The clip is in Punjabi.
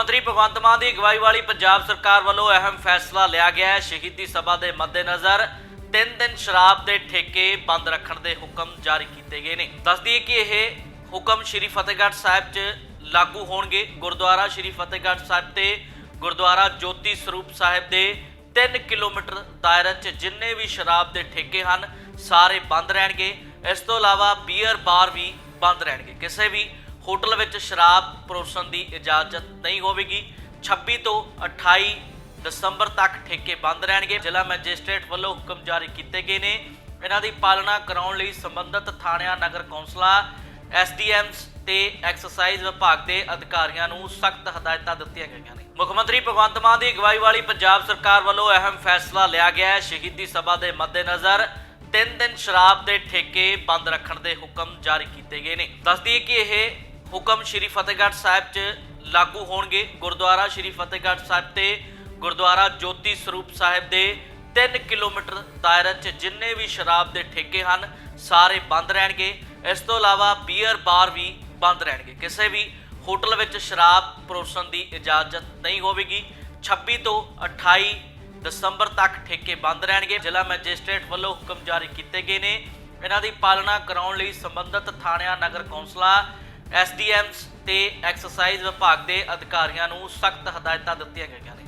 ਮੰਤਰੀ ਭਗਵੰਤ ਮਾਨ ਦੀ ਅਗਵਾਈ ਵਾਲੀ ਪੰਜਾਬ ਸਰਕਾਰ ਵੱਲੋਂ ਅਹਿਮ ਫੈਸਲਾ ਲਿਆ ਗਿਆ ਹੈ। ਸ਼ਹੀਦੀ ਸਭਾ ਦੇ ਮੱਦੇਨਜ਼ਰ ਤਿੰਨ ਦਿਨ ਸ਼ਰਾਬ ਦੇ ਠੇਕੇ ਬੰਦ ਰੱਖਣ ਦੇ ਹੁਕਮ ਜਾਰੀ ਕੀਤੇ ਗਏ ਨੇ। ਦੱਸਦੀ ਹੈ ਕਿ ਇਹ ਹੁਕਮ ਸ਼੍ਰੀ ਫਤਿਹਗੜ੍ਹ ਸਾਹਿਬ 'ਚ ਲਾਗੂ ਹੋਣਗੇ। ਗੁਰਦੁਆਰਾ ਸ਼੍ਰੀ ਫਤਿਹਗੜ੍ਹ ਸਾਹਿਬ ਤੇ ਗੁਰਦੁਆਰਾ ਜੋਤੀ ਸਰੂਪ ਸਾਹਿਬ ਦੇ 3 ਕਿਲੋਮੀਟਰ ਦਾਇਰੇ 'ਚ ਜਿੰਨੇ ਵੀ ਸ਼ਰਾਬ ਦੇ ਠੇਕੇ ਹਨ, ਸਾਰੇ ਬੰਦ ਰਹਿਣਗੇ। ਇਸ ਤੋਂ ਇਲਾਵਾ ਬੀਅਰ ਬਾਰ ਵੀ ਬੰਦ ਰਹਿਣਗੇ। ਕਿਸੇ ਵੀ ਹੋਟਲ ਵਿੱਚ ਸ਼ਰਾਬ ਪਰੋਸਣ ਦੀ ਇਜਾਜ਼ਤ ਨਹੀਂ ਹੋਵੇਗੀ। 26 ਤੋਂ 28 ਦਸੰਬਰ ਤੱਕ ਠੇਕੇ ਬੰਦ ਰਹਿਣਗੇ। ਜ਼ਿਲ੍ਹਾ ਮੈਜਿਸਟ੍ਰੇਟ ਵੱਲੋਂ ਹੁਕਮ ਜਾਰੀ ਕੀਤੇ ਗਏ ਨੇ। ਇਹਨਾਂ ਦੀ ਪਾਲਣਾ ਕਰਾਉਣ ਲਈ ਸੰਬੰਧਿਤ ਥਾਣਿਆਂ ਨਗਰ ਕੌਂਸਲਾਂ, ਐਸਡੀਐਮਸ ਤੇ ਐਕਸਰਸਾਈਜ਼ ਵਿਭਾਗ ਦੇ ਅਧਿਕਾਰੀਆਂ ਨੂੰ ਸਖਤ ਹਦਾਇਤਾਂ ਦਿੱਤੀਆਂ ਗਈਆਂ ਨੇ। ਮੁੱਖ ਮੰਤਰੀ ਭਗਵੰਤ ਮਾਨ ਦੀ ਅਗਵਾਈ ਵਾਲੀ ਪੰਜਾਬ ਸਰਕਾਰ ਵੱਲੋਂ ਅਹਿਮ ਫੈਸਲਾ ਲਿਆ ਗਿਆ ਹੈ। ਸ਼ਹੀਦੀ ਸਭਾ ਦੇ ਮੱਦੇਨਜ਼ਰ ਤਿੰਨ ਦਿਨ ਸ਼ਰਾਬ ਦੇ ਠੇਕੇ ਬੰਦ ਰੱਖਣ ਦੇ ਹੁਕਮ ਜਾਰੀ ਕੀਤੇ ਗਏ ਨੇ। ਦੱਸਦੀ ਕਿ ਇਹ ਹੁਕਮ ਸ਼੍ਰੀ ਫਤਿਹਗੜ੍ਹ ਸਾਹਿਬ 'ਚ ਲਾਗੂ ਹੋਣਗੇ। ਗੁਰਦੁਆਰਾ ਸ਼੍ਰੀ ਫਤਿਹਗੜ੍ਹ ਸਾਹਿਬ ਤੇ ਗੁਰਦੁਆਰਾ ਜੋਤੀ ਸਰੂਪ ਸਾਹਿਬ ਦੇ 3 ਕਿਲੋਮੀਟਰ ਦਾਇਰੇ 'ਚ ਜਿੰਨੇ ਵੀ ਸ਼ਰਾਬ ਦੇ ਠੇਕੇ ਹਨ, ਸਾਰੇ ਬੰਦ ਰਹਿਣਗੇ। ਇਸ ਤੋਂ ਇਲਾਵਾ ਬੀਅਰ ਬਾਰ ਵੀ ਬੰਦ ਰਹਿਣਗੇ। ਕਿਸੇ ਵੀ ਹੋਟਲ ਵਿੱਚ ਸ਼ਰਾਬ ਪਰੋਸਣ ਦੀ ਇਜਾਜ਼ਤ ਨਹੀਂ ਹੋਵੇਗੀ। 26 ਤੋਂ 28 ਦਸੰਬਰ ਤੱਕ ਠੇਕੇ ਬੰਦ ਰਹਿਣਗੇ। ਜ਼ਿਲ੍ਹਾ ਮੈਜਿਸਟ੍ਰੇਟ ਵੱਲੋਂ ਹੁਕਮ ਜਾਰੀ ਕੀਤੇ ਗਏ ਨੇ। ਇਹਨਾਂ ਦੀ ਪਾਲਣਾ ਕਰਾਉਣ ਲਈ ਸੰਬੰਧਿਤ ਥਾਣਿਆਂ ਨਗਰ ਕੌਂਸਲਾਂ ਐਸਡੀਐਮਸ ਤੇ ਐਕਸਰਸਾਈਜ਼ ਵਿਭਾਗ ਦੇ ਅਧਿਕਾਰੀਆਂ ਨੂੰ ਸਖਤ ਹਦਾਇਤਾਂ ਦਿੱਤੀਆਂ ਗਈਆਂ ਨੇ।